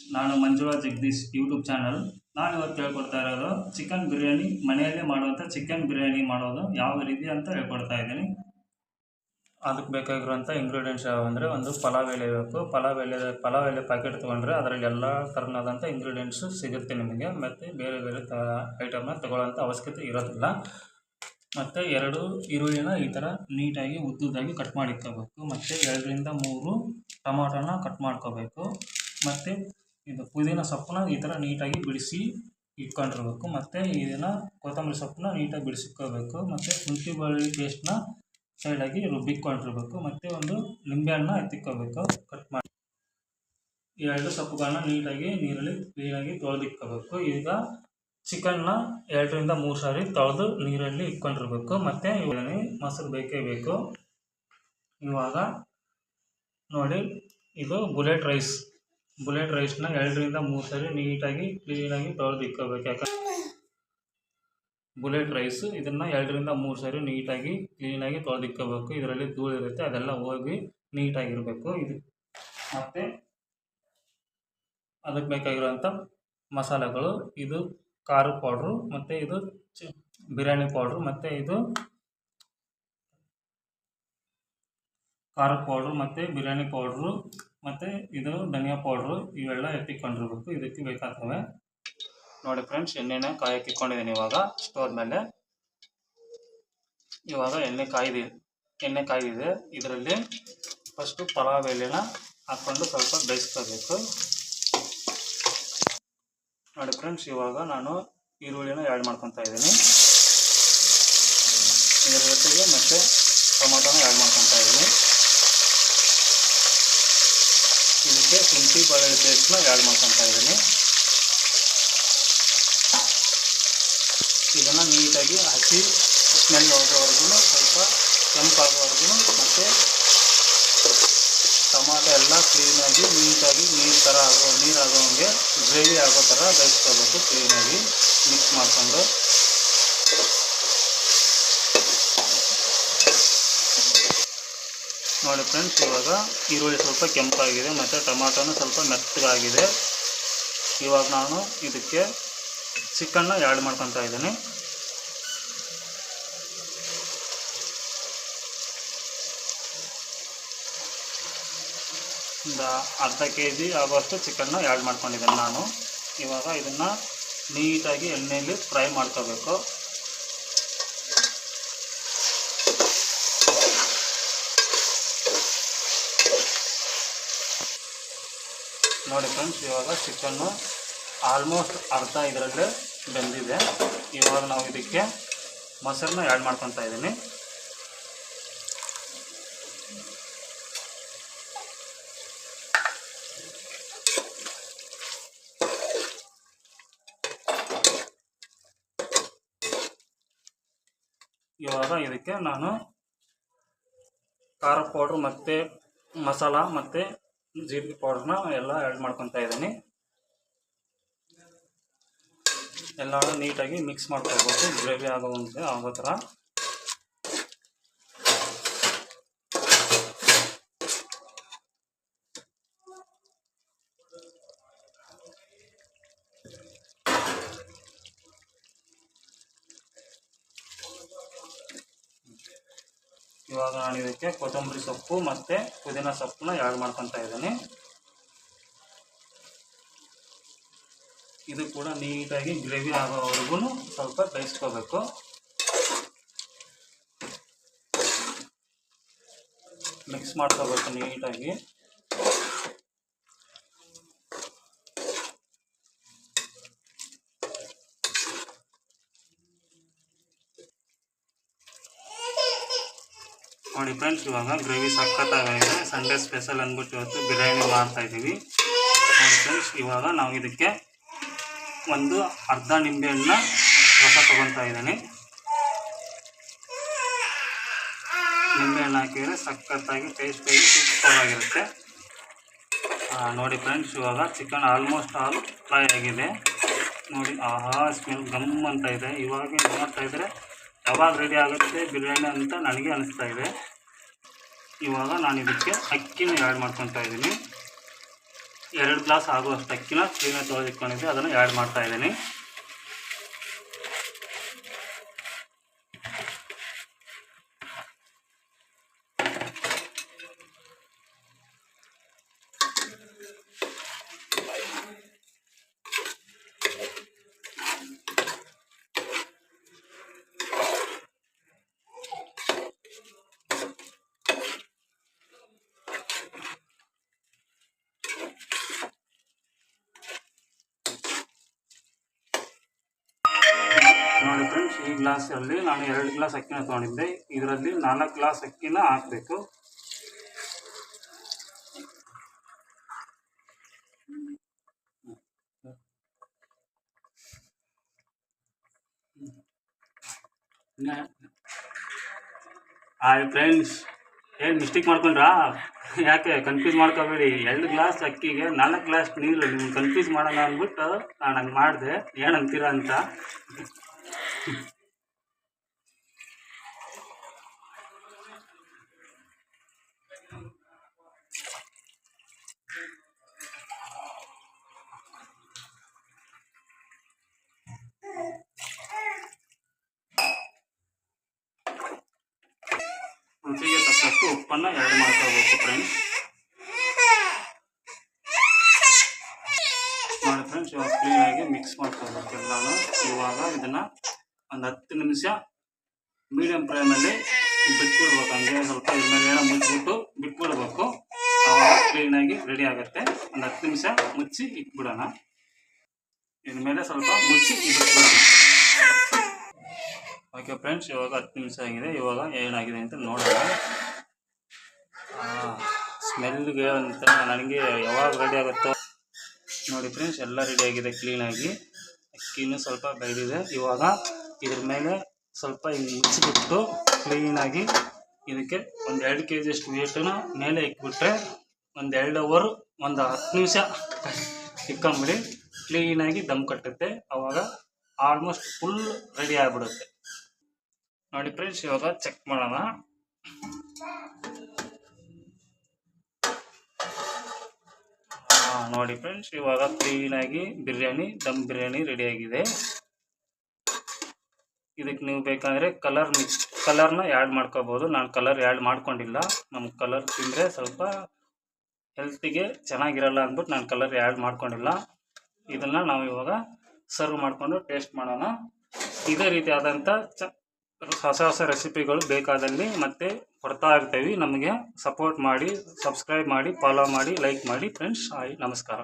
ನಾನು Manjula Jagadish YouTube channel. ನಾನು ಇವತ್ತು ಹೇಳ್ಕೊಡ್ತಾ ಇರೋದು, ಚಿಕನ್ ಬಿರಿಯಾನಿ ಮನೆಯಲ್ಲೇ ಮಾಡುವಂಥ ಚಿಕನ್ ಬಿರಿಯಾನಿ ಮಾಡೋದು ಯಾವ ರೀತಿ ಅಂತ ಹೇಳ್ಕೊಡ್ತಾ ಇದ್ದೀನಿ. ಅದಕ್ಕೆ ಬೇಕಾಗಿರುವಂಥ ಇಂಗ್ರೀಡಿಯೆಂಟ್ಸ್ ಯಾವ ಅಂದರೆ ಒಂದು ಪಲಾವ್ ಎಲೆ ಬೇಕು. ಪಲಾವ್ ಎಲೆ ಪಲಾವ್ ಎಲೆ ಪ್ಯಾಕೆಟ್ ತೊಗೊಂಡ್ರೆ ಅದರಲ್ಲಿ ಎಲ್ಲ ಥರನಾದಂಥ ಇಂಗ್ರೀಡಿಯೆಂಟ್ಸು ಸಿಗುತ್ತೆ ನಿಮಗೆ. ಮತ್ತು ಬೇರೆ ಬೇರೆ ತ ಐಟಮ್ನ ತೊಗೊಳ್ಳೋಂಥ ಅವಶ್ಯಕತೆ ಇರೋದಿಲ್ಲ. ಮತ್ತು ಎರಡು ಈರುಳ್ಳಿನ ಈ ಥರ ನೀಟಾಗಿ ಉದ್ದುದಾಗಿ ಕಟ್ ಮಾಡಿಕೋಬೇಕು ಮತ್ತು ಎರಡರಿಂದ ಮೂರು ಟೊಮಾಟೋನ ಕಟ್ ಮಾಡ್ಕೋಬೇಕು. ಮತ್ತು ಇದು ಪುದೀನ ಸೊಪ್ಪನ್ನ ಈ ಥರ ನೀಟಾಗಿ ಬಿಡಿಸಿ ಇಟ್ಕೊಂಡಿರ್ಬೇಕು. ಮತ್ತು ಇದನ್ನು ಕೊತ್ತಂಬರಿ ಸೊಪ್ಪನ್ನ ನೀಟಾಗಿ ಬಿಡಿಸಿಕೋಬೇಕು. ಮತ್ತು ಶುಂಠಿ ಬೆಳ್ಳುಳ್ಳಿ ಪೇಸ್ಟ್ನ ಸೈಡಾಗಿ ರುಬ್ಬಿಕೊಂಡಿರ್ಬೇಕು. ಮತ್ತು ಒಂದು ನಿಂಬೆಹಣ್ಣು ಎತ್ತಿಕ್ಕೋಬೇಕು. ಕಟ್ ಮಾಡಿ ಎರಡು ಸೊಪ್ಪುಗಳನ್ನ ನೀಟಾಗಿ ನೀರಲ್ಲಿ ಕ್ಲೀನಾಗಿ ತೊಳೆದಿಟ್ಕೋಬೇಕು. ಈಗ ಚಿಕನ್ನ ಎರಡರಿಂದ ಮೂರು ಸಾರಿ ತೊಳೆದು ನೀರಲ್ಲಿ ಇಟ್ಕೊಂಡಿರ್ಬೇಕು. ಮತ್ತು ಇವಾಗ ಮೊಸರು ಬೇಕೇ ಬೇಕು. ಇವಾಗ ನೋಡಿ, ಇದು ಬುಲೆಟ್ ರೈಸ್. ಬುಲೆಟ್ ರೈಸ್ನ ಎರಡರಿಂದ ಮೂರು ಸಾರಿ ನೀಟಾಗಿ ಕ್ಲೀನಾಗಿ ತೊಳೆದು ಇಕ್ಕೋಬೇಕು ಯಾಕಂದ್ರೆ ಬುಲೆಟ್ ರೈಸ್ ಇದನ್ನು ಎರಡರಿಂದ ಮೂರು ಸಾರಿ ನೀಟಾಗಿ ಕ್ಲೀನಾಗಿ ತೊಳೆದು ಇಕ್ಕೋಬೇಕು ಇದರಲ್ಲಿ ಧೂಳು ಇರುತ್ತೆ, ಅದೆಲ್ಲ ಹೋಗಿ ನೀಟಾಗಿರಬೇಕು. ಇದು ಮತ್ತು ಅದಕ್ಕೆ ಬೇಕಾಗಿರುವಂಥ ಮಸಾಲೆಗಳು, ಇದು ಖಾರ ಪೌಡ್ರು ಮತ್ತು ಇದು ಬಿರಿಯಾನಿ ಪೌಡ್ರು ಮತ್ತು ಇದು ಖಾರ ಪೌಡ್ರು ಮತ್ತು ಬಿರಿಯಾನಿ ಪೌಡ್ರು ಮತ್ತು ಇದು ಧನಿಯಾ ಪೌಡ್ರು ಇವೆಲ್ಲ ಎತ್ತಿಕೊಂಡಿರ್ಬೇಕು. ಇದಕ್ಕೆ ಬೇಕಾಗ್ತವೆ ನೋಡಿ ಫ್ರೆಂಡ್ಸ್ ಎಣ್ಣೆನ ಕಾಯಕ್ಕೆ ಇಟ್ಕೊಂಡಿದ್ದೀನಿ ಇವಾಗ. ಸ್ಟೋರ್ ಮೇಲೆ. ಇವಾಗ ಎಣ್ಣೆ ಕಾಯ್ದಿ, ಎಣ್ಣೆ ಕಾಯ್ದಿದೆ. ಇದರಲ್ಲಿ ಫಸ್ಟು ಪಲಾವ್ ಎಲೆನ ಹಾಕ್ಕೊಂಡು ಸ್ವಲ್ಪ ಬೇಯಿಸ್ಕೋಬೇಕು. ನೋಡಿ ಫ್ರೆಂಡ್ಸ್ ಇವಾಗ ನಾನು ಈರುಳ್ಳಿನ ಆ್ಯಡ್ ಮಾಡ್ಕೊತಾ ಇದ್ದೀನಿ. ಇದರ ಜೊತೆಗೆ ಮತ್ತೆ ಟೊಮೊಟೊನ ಆ್ಯಡ್ ಮಾಡ್ಕೊತಾ ಇದ್ದೀನಿ. ಇದಕ್ಕೆ ಶುಂಠಿ ಬೆಳ್ಳುಳ್ಳಿ ಪೇಸ್ಟ್ನ ಆ್ಯಡ್ ಮಾಡ್ಕೊತಾ ಇದ್ದೀನಿ. ಇದನ್ನು ನೀಟಾಗಿ ಹಸಿ ಸ್ಮೆಲ್ ಹೋಗೋವರೆಗೂ ಸ್ವಲ್ಪ ಕೆಂಪಾಗೋವರೆಗೂ ಮತ್ತು ಟೊಮಾಟೊ ಎಲ್ಲ ಕ್ಲೀನಾಗಿ ನೀಟಾಗಿ ನೀರು ಥರ ಆಗೋ ನೀರು ಆಗೋಂಗೆ ಗ್ರೇವಿ ಆಗೋ ಥರ ಬೇಯಿಸ್ಕೋಬೇಕು ಕ್ಲೀನಾಗಿ ಮಿಕ್ಸ್ ಮಾಡಿಕೊಂಡು. ನೋಡಿ ಫ್ರೆಂಡ್ಸ್, ಇವಾಗ ಈರುಳ್ಳಿ ಸ್ವಲ್ಪ ಕೆಂಪಾಗಿದೆ, ಮತ್ತು ಟೊಮಾಟೋನು ಸ್ವಲ್ಪ ಮೆತ್ತಗಾಗಿದೆ. ಇವಾಗ ನಾನು ಇದಕ್ಕೆ ಚಿಕನ್ನ ಆ್ಯಡ್ ಮಾಡ್ಕೊತಾ ಇದ್ದೀನಿ. ಅರ್ಧ ಕೆ ಜಿ ಆಗುವಷ್ಟು ಚಿಕನ್ನ ಆ್ಯಡ್ ಮಾಡ್ಕೊಂಡಿದ್ದೀನಿ ನಾನು. ಇವಾಗ ಇದನ್ನು ನೀಟಾಗಿ ಎಣ್ಣೆಯಲ್ಲಿ ಫ್ರೈ ಮಾಡ್ಕೋಬೇಕು. ನೋಡಿ ಫ್ರೆಂಡ್ಸ್ ಇವಾಗ ಚಿಕನ್ನು ಆಲ್ಮೋಸ್ಟ್ ಅರ್ಧ ಇದರಲ್ಲೇ ಬೆಂದಿದೆ. ಇವಾಗ ನಾವು ಇದಕ್ಕೆ ಮೊಸರನ್ನ ಆ್ಯಡ್ ಮಾಡ್ಕೊತಾ ಇದ್ದೀನಿ. ಇವಾಗ ಇದಕ್ಕೆ ನಾನು ಖಾರ ಪೌಡ್ರ್ ಮತ್ತು ಮಸಾಲ ಮತ್ತು ಜೀರಿಗೆ ಪೌಡ್ರನ್ನ ಎಲ್ಲ ಆ್ಯಡ್ ಮಾಡ್ಕೊತಾ ಇದ್ದೀನಿ. ಎಲ್ಲ ನೀಟಾಗಿ ಮಿಕ್ಸ್ ಮಾಡ್ಕೋಬೇಕು ಗ್ರೇವಿ ಆಗೋವಂತೆ ಆಗೋ ಥರ. ಇವಾಗ ನಾನು ಇದಕ್ಕೆ ಕೊತ್ತಂಬರಿ ಸೊಪ್ಪು ಮತ್ತು ಪುದೀನ ಸೊಪ್ಪನ್ನ ಯಾಡ್ ಮಾಡ್ಕೊತಾ ಇದ್ದೀನಿ. ಇದು ಕೂಡ ನೀಟಾಗಿ ಗ್ರೇವಿ ಆಗೋವರೆಗೂ ಸ್ವಲ್ಪ ಬೇಯಿಸ್ಕೋಬೇಕು. ಮಿಕ್ಸ್ ಮಾಡ್ಕೋಬೇಕು ನೀಟಾಗಿ. ನೋಡಿ ಫ್ರೆಂಡ್ಸ್ ಇವಾಗ ಗ್ರೇವಿ ಸಖತ್ತಾಗಿದೆ ಸಂಡೇ ಸ್ಪೆಷಲ್ ಅಂದ್ಬಿಟ್ಟು ಇವತ್ತು ಬಿರಿಯಾನಿ ಮಾಡ್ತಾ ಇದ್ದೀವಿ. ನೋಡಿ ಫ್ರೆಂಡ್ಸ್ ಇವಾಗ ನಾವು ಇದಕ್ಕೆ ಒಂದು ಅರ್ಧ ನಿಂಬೆಹಣ್ಣ ರಸ ತೊಗೊತಾ ಇದ್ದೀನಿ. ನಿಂಬೆಹಣ್ಣು ಹಾಕಿದರೆ ಸಖತ್ತಾಗಿ ಟೇಸ್ಟಾಗಿ ಸೂಪರ್ ಆಗಿರುತ್ತೆ ನೋಡಿ ಫ್ರೆಂಡ್ಸ್ ಇವಾಗ ಚಿಕನ್ ಆಲ್ಮೋಸ್ಟ್ ಆಲ್ ಫ್ರೈ ಆಗಿದೆ. ನೋಡಿ, ಆಹಾ ಸ್ಮೆಲ್ ಗಮ್ ಅಂತ ಇದೆ. ಇವಾಗ ನೋಡ್ತಾ ಇದ್ದರೆ? ಯಾವಾಗ ರೆಡಿ ಆಗುತ್ತೆ ಬಿರಿಯಾನಿ ಅಂತ ನನಗೆ ಅನಿಸ್ತಾ ಇದೆ. ಇವಾಗ ನಾನು ಇದಕ್ಕೆ ಅಕ್ಕಿನ ಆ್ಯಡ್ ಮಾಡ್ಕೊತಾ ಇದ್ದೀನಿ. ಎರಡು ಗ್ಲಾಸ್ ಆಗುವಷ್ಟು ಅಕ್ಕಿನ ಕ್ಲೀನಾಗಿ ತೊಳೆದಿಟ್ಕೊಂಡಿದ್ದೆ ಅದನ್ನು ಆ್ಯಡ್ ಮಾಡ್ತಾ ಇದ್ದೀನಿ. ನೋಡಿ ಫ್ರೆಂಡ್ಸ್ ಈ ಗ್ಲಾಸಲ್ಲಿ ನಾನು ಎರಡು ಗ್ಲಾಸ್ ಅಕ್ಕಿನ ತೊಗೊಂಡಿದ್ದೆ. ಇದರಲ್ಲಿ ನಾಲ್ಕು ಗ್ಲಾಸ್ ಅಕ್ಕಿನ ಹಾಕಬೇಕು. ಹಾಯ್ ಫ್ರೆಂಡ್ಸ್ ಏನು ಮಿಸ್ಟೇಕ್ ಮಾಡ್ಕೊಂಡ್ರಾ? ಯಾಕೆ ಕನ್ಫ್ಯೂಸ್ ಮಾಡ್ಕೋಬೇಡಿ. ಎರಡು ಗ್ಲಾಸ್ ಅಕ್ಕಿಗೆ ನಾಲ್ಕು ಗ್ಲಾಸ್ ನೀರು ನಿಮ್ಗೆ ಕನ್ಫ್ಯೂಸ್ ಮಾಡೋಣ ಅಂದ್ಬಿಟ್ಟು ನಾನು ಹಂಗೆ ಮಾಡಿದೆ. ಏನಂತೀರಾ ಅಂತ? ರುಚಿಗೆ ತಕ್ಕಷ್ಟು ಉಪ್ಪನ್ನು ಎರಡು ಮಾಡ್ಕೋಬೇಕು ಫ್ರೆಂಡ್ಸ್ ನೋಡಿ ಫ್ರೆಂಡ್ಸ್ ಇವಾಗ ಕ್ಲೀನಾಗಿ ಮಿಕ್ಸ್ ಮಾಡ್ಕೋಬೇಕು ಎಲ್ಲಾನು. ಇವಾಗ ಇದನ್ನು ಒಂದು ಹತ್ತು ನಿಮಿಷ ಮೀಡಿಯಂ ಫ್ಲೇಮಲ್ಲಿ ಬಿಟ್ಬಿಡ್ಬೇಕು. ಹಂಗೆ ಸ್ವಲ್ಪ ಇದ್ಮೇಲೆ ಮುಚ್ಚಿಬಿಟ್ಟು ಬಿಟ್ಬಿಡ್ಬೇಕು. ಆವಾಗ ಕ್ಲೀನಾಗಿ ರೆಡಿ ಆಗುತ್ತೆ. ಒಂದು ಹತ್ತು ನಿಮಿಷ ಮುಚ್ಚಿ ಇಟ್ಬಿಡೋಣ. ಇನ್ಮೇಲೆ ಮೇಲೆ ಸ್ವಲ್ಪ ಮುಚ್ಚಿ ಇಟ್ಬಿಡೋಣ. ಓಕೆ ಫ್ರೆಂಡ್ಸ್ ಇವಾಗ ಹತ್ತು ನಿಮಿಷ ಆಗಿದೆ. ಇವಾಗ ಏನಾಗಿದೆ ಅಂತ ನೋಡೋಣ. ಸ್ಮೆಲ್ಗೆ ಅಂತ ನನಗೆ ಯಾವಾಗ ರೆಡಿ ಆಗುತ್ತೋ. ನೋಡಿ ಫ್ರೆಂಡ್ಸ್ ಎಲ್ಲ ರೆಡಿ ಆಗಿದೆ ಕ್ಲೀನಾಗಿ ಅಕ್ಕಿನೂ ಸ್ವಲ್ಪ ಬೆಳೆದಿದೆ ಇವಾಗ ಇದ್ರ ಮೇಲೆ ಸ್ವಲ್ಪ ಮುಚ್ಚಿಬಿಟ್ಟು ಕ್ಲೀನಾಗಿ ಇದಕ್ಕೆ ಒಂದು ಎರಡು ಕೆ ಜಿಯಷ್ಟು ವೇಟನ್ನು ಮೇಲೆ ಇಕ್ಬಿಟ್ರೆ ಒಂದು ಎರಡು ಅವರು ಒಂದು ಹತ್ತು ನಿಮಿಷ ಇಕ್ಕೊಂಬಿಡಿ. ಕ್ಲೀನಾಗಿ ದಮ್ ಕಟ್ಟುತ್ತೆ. ಆವಾಗ ಆಲ್ಮೋಸ್ಟ್ ಫುಲ್ ರೆಡಿ ಆಗಿಬಿಡುತ್ತೆ. ನೋಡಿ ಫ್ರೆಂಡ್ಸ್ ಇವಾಗ ಚೆಕ್ ಮಾಡೋಣ. ನೋಡಿ ಫ್ರೆಂಡ್ಸ್ ಇವಾಗ ಕ್ಲೀನಾಗಿ ಬಿರಿಯಾನಿ, ದಮ್ ಬಿರಿಯಾನಿ ರೆಡಿಯಾಗಿದೆ ಇದಕ್ಕೆ ನೀವು ಬೇಕಂದರೆ ಕಲರ್ ಮಿಕ್ಸ್ ಕಲರ್ನ ಆ್ಯಡ್ ಮಾಡ್ಕೋಬೋದು. ನಾನು ಕಲರ್ ಆ್ಯಡ್ ಮಾಡ್ಕೊಂಡಿಲ್ಲ. ನಮ್ಗೆ ಕಲರ್ ತಿಂದರೆ ಸ್ವಲ್ಪ ಹೆಲ್ತಿಗೆ ಚೆನ್ನಾಗಿರಲ್ಲ ಅಂದ್ಬಿಟ್ಟು ನಾನು ಕಲರ್ ಆ್ಯಡ್ ಮಾಡ್ಕೊಂಡಿಲ್ಲ. ಇದನ್ನು ನಾವು ಇವಾಗ ಸರ್ವ್ ಮಾಡಿಕೊಂಡು ಟೇಸ್ಟ್ ಮಾಡೋಣ. ಇದೇ ರೀತಿಯಾದಂಥ ಚ, ಹೊಸ ಹೊಸ ರೆಸಿಪಿಗಳು ಬೇಕಾದಲ್ಲಿ ಮತ್ತೆ ಕೊಡ್ತಾ ಇರ್ತೀವಿ. ನಮಗೆ ಸಪೋರ್ಟ್ ಮಾಡಿ ಸಬ್ಸ್ಕ್ರೈಬ್ ಮಾಡಿ ಫಾಲೋ ಮಾಡಿ ಲೈಕ್ ಮಾಡಿ. ಫ್ರೆಂಡ್ಸ್ ಹಾಯ್, ನಮಸ್ಕಾರ.